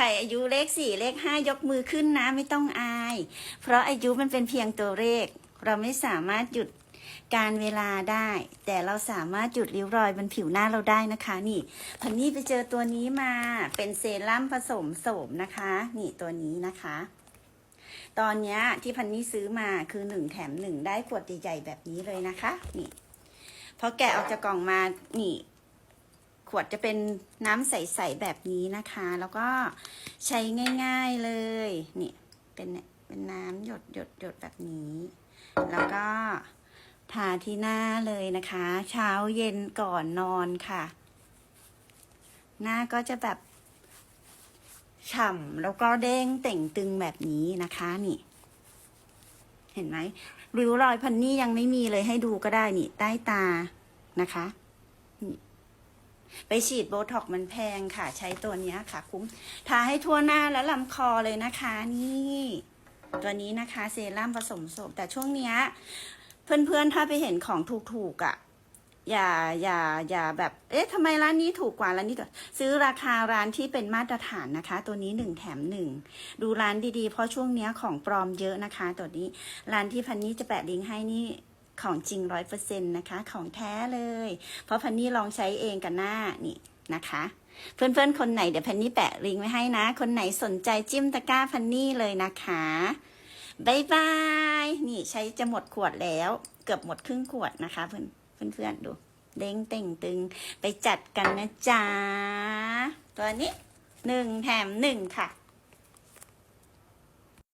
รอายุเลขสี่เลขห้ายกมือขึ้นนะไม่ต้องอาย เพราะอายุมันเป็นเพียงตัวเลข เราไม่สามารถหยุดการเวลาได้ แต่เราสามารถหยุดริ้วรอยบนผิวหน้าเราได้นะคะ นี่พันนี่ไปเจอตัวนี้มาเป็นเซรั่มผสมโสมนะคะ นี่ตัวนี้นะคะ ตอนนี้ที่พันนี่ซื้อมาคือหนึ่งแถมหนึ่งได้ขวดใหญ่ๆแบบนี้เลยนะคะ นี่พอแกะออกจากกล่องมานี่ ขวดจะเป็นน้ำใสๆแบบนี้นะคะ แล้วก็ใช้ง่าย ๆเลย นี่เป็นเนี่ยเป็นน้ำหยดหยดหยดแบบนี้ แล้วก็ทาที่หน้าเลยนะคะ เช้าเย็นก่อนนอนค่ะ หน้าก็จะแบบฉ่ำแล้วก็เด้งเต่งตึงแบบนี้นะคะนี่ เห็นไหมริ้วรอยพันนี่ยังไม่มีเลยให้ดูก็ได้นี่ ใต้ตานะคะ ไปฉีดโบท็อกมันแพงค่ะ ใช้ตัวนี้ค่ะ คุ้ม ทาให้ทั่วหน้าและลำคอเลยนะคะ นี่ ตัวนี้นะคะเซรั่มผสมโสมแต่ช่วงเนี้ยเพื่อนๆถ้าไปเห็นของถูกๆอะ่ะอย่าอย่าอย่าแบบ เอ๊ะทำไมร้านนี้ถูกกว่าร้านนี้ซื้อราคาร้านที่เป็นมาตรฐานนะคะ ตัวนี้หนึ่งแถมหนึ่งดูร้านดีๆ เพราะช่วงเนี้ยของปลอมเยอะนะคะ ตัวนี้ร้านที่พันนี้จะแปะลิงก์ให้นี่ ของจริงร้อยเปอร์เซ็นต์นะคะ ของแท้เลย เพราะพันนี่ลองใช้เองกับหน้านี่นะคะ เพื่อนๆ คนไหนเดี๋ยวพันนี่แปะลิงก์ไว้ให้นะ คนไหนสนใจจิ้มตะกร้าพันนี่เลยนะคะบายบาย นี่ใช้จะหมดขวดแล้ว เกือบหมดครึ่งขวดนะคะ เพื่อนเพื่อนๆดู เด้งเต่งตึงไปจัดกันนะจ๊ะ ตัวนี้หนึ่งแถมหนึ่งค่ะ